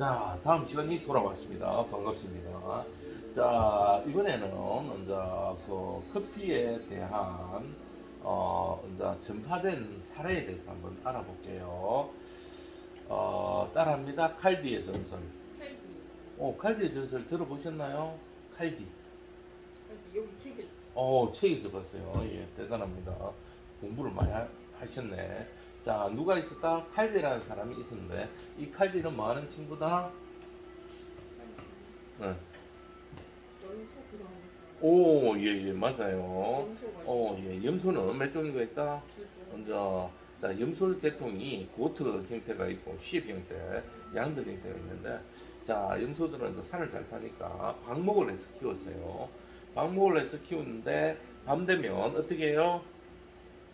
자, 다음 시간이 돌아왔습니다. 반갑습니다. 자, 이번에는 이제 그 커피에 대한 어, 이제 전파된 사례에 대해서 한번 알아볼게요. 어, 따라합니다. 칼디의 전설. 칼디. 어, 칼디의 전설 들어보셨나요? 칼디. 칼디 여기 책에 어, 책에서 봤어요. 예, 대단합니다. 공부를 많이 하, 하셨네. 자, 누가 있었다? 칼디라는 사람이 있었는데, 이 칼디는 뭐 하는 친구다? 네. 오, 예, 예, 맞아요. 어, 예, 염소는 몇 종류가 있다? 먼저, 자, 염소 계통이 고트 형태가 있고, 시입 형태, 양들 형태가 있는데, 자, 염소들은 이제 산을 잘 타니까 방목을 해서 키웠어요. 방목을 해서 키우는데, 밤 되면 어떻게 해요?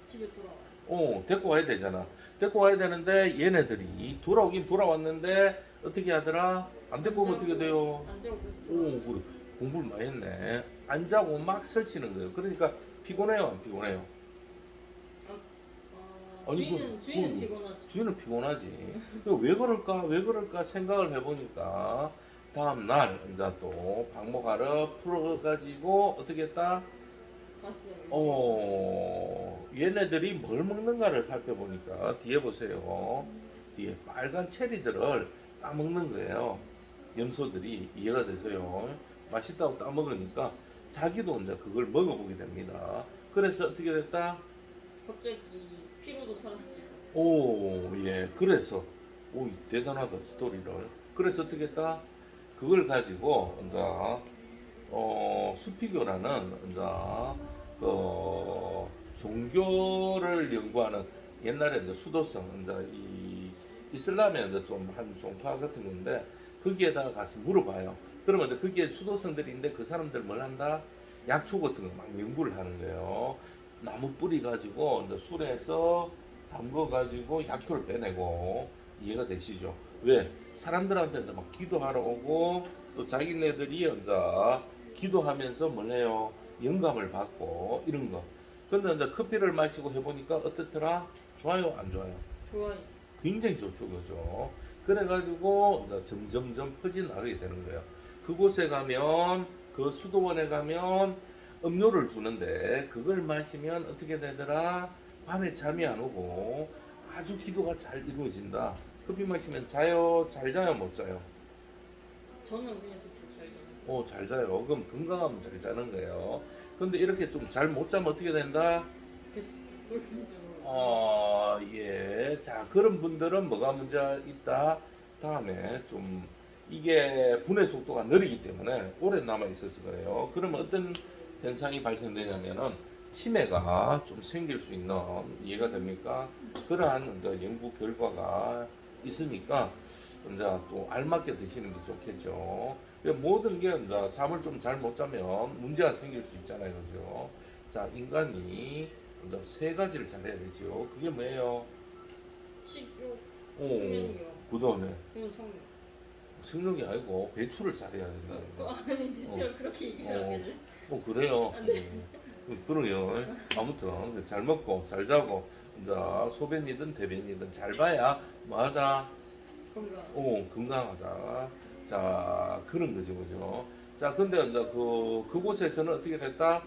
집에 돌아와요. 어, 데리고 와야 되잖아. 데리고 와야 되는데, 얘네들이 돌아오긴 돌아왔는데, 어떻게 하더라? 안 데리고 오면 어떻게 돼요? 안 자고 오. 그래. 공부를 많이 했네. 안 자고 막 설치는 거예요. 그러니까 피곤해요, 안 피곤해요? 어, 아니, 주인은 그- 주인은 그- 피곤하죠. 주인은 피곤하지. 그왜 그럴까, 왜 그럴까 생각을 해보니까 다음 날 이제 또 방목하러 풀어가지고 어떻게 했다? 어, 얘네들이 뭘 먹는가를 살펴보니까 뒤에 보세요. 뒤에 빨간 체리들을 따먹는 거예요. 염소들이 이해가 돼서요. 맛있다고 따먹으니까 자기도 이제 그걸 먹어보게 됩니다. 그래서 어떻게 됐다? 갑자기 피로도 사라지고. 오, 예. 그래서, 오, 대단하다, 스토리를. 그래서 어떻게 했다? 그걸 가지고, 이제, 어, 수피교라는, 이제, 그, 종교를 연구하는 옛날에 이제 수도성, 이제 이, 이슬람의 이제 좀 한 종파 같은 건데, 거기에다가 가서 물어봐요. 그러면 이제 그게 수도성들인데 그 사람들 뭘 한다? 약초 같은 거 막 연구를 하는 거예요. 나무 뿌리 가지고 이제 술에서 담궈 가지고 약효를 빼내고 이해가 되시죠? 왜? 사람들한테 막 기도하러 오고 또 자기네들이 이제 기도하면서 뭘 해요? 영감을 받고 이런 거. 근데 이제 커피를 마시고 해보니까 어떻더라? 좋아요, 안 좋아요? 좋아요. 굉장히 좋죠, 그죠? 그래가지고 이제 점점점 퍼져나가게 되는 거예요. 그곳에 가면 그 수도원에 가면 음료를 주는데 그걸 마시면 어떻게 되더라? 밤에 잠이 안 오고 아주 기도가 잘 이루어진다. 커피 마시면 자요, 잘 자요, 못 자요? 저는 그냥. 어, 잘 자요. 그럼 건강하면 잘 자는 거예요. 근데 이렇게 좀 잘 못 자면 어떻게 된다? 계속. 어, 예. 자, 그런 분들은 뭐가 문제 있다? 다음에 좀 이게 분해 속도가 느리기 때문에 오래 남아 있어서 그래요. 그러면 어떤 현상이 발생되냐면은 치매가 좀 생길 수 있는 이해가 됩니까? 그러한 이제 연구 결과가 있으니까 이제 또 알맞게 드시는 게 좋겠죠. 모든 게 이제 잠을 좀 잘 못 자면 문제가 생길 수 있잖아요, 그죠? 자, 인간이 이제 세 가지를 잘 해야 되죠. 그게 뭐예요? 식욕, 오, 수면력, 그다음에 그건 성욕. 승력이 아니고 배출을 잘 해야 그, 그 된다. 아니 대체로 그렇게 얘기하길래. 어 그래요. 아, 네. 음, 그러요. 아무튼 잘 먹고 잘 자고 이제 소변이든 대변이든 잘 봐야 뭐하다. 건강. 오 건강하다. 자 그런 거죠, 그죠? 자 근데 이제 그 그곳에서는 어떻게 됐다?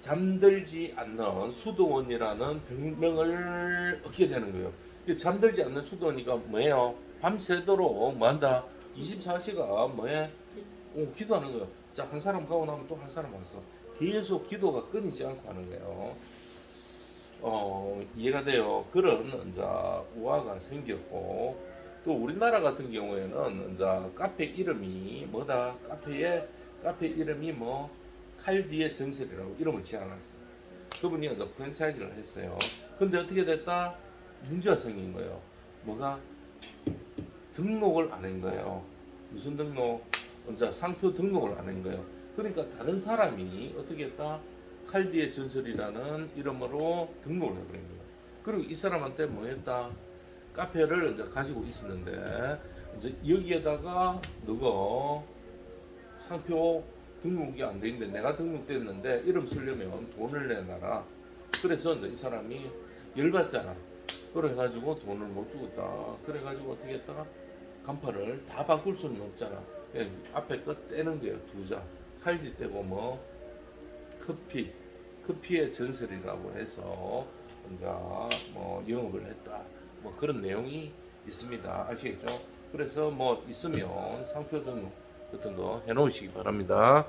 잠들지 않는 수도원이라는 병명을 얻게 되는 거예요. 이 잠들지 않는 수도원이가 뭐예요? 밤새도록 뭐 한다? 24시가 뭐해? 어, 기도하는 거예요. 자, 한 사람 가고 나면 또 한 사람 왔어. 계속 기도가 끊이지 않고 하는 거예요. 어, 이해가 돼요. 그런 이제 우화가 생겼고 또 우리나라 같은 경우에는 이제 카페 이름이 뭐다? 카페에 카페 이름이 뭐 칼디의 전설이라고 이름을 지어놨어. 그분이 이제 프랜차이즈를 했어요. 근데 어떻게 됐다? 문제가 생긴 거예요. 뭐가? 등록을 안 한 거예요. 무슨 등록? 이제 상표 등록을 안 한 거예요. 그러니까 다른 사람이 어떻게 했다? 칼디의 전설이라는 이름으로 등록을 해버린 거예요. 그리고 이 사람한테 뭐 했다? 카페를 이제 가지고 있었는데, 이제 여기에다가 너가 상표 등록이 안 돼 있는데 내가 등록됐는데 이름 쓰려면 돈을 내놔라. 그래서 이제 이 사람이 열받잖아. 그래가지고 돈을 못 주겠다. 그래가지고 어떻게 했다? 간판을 다 바꿀 수는 없잖아. 그냥 앞에 거 떼는 거예요. 두 자. 칼디 떼고 뭐 커피, 커피의 전설이라고 해서 뭔가 뭐 영업을 했다. 뭐 그런 내용이 있습니다. 아시겠죠? 그래서 뭐 있으면 상표 등 같은 거 해놓으시기 바랍니다.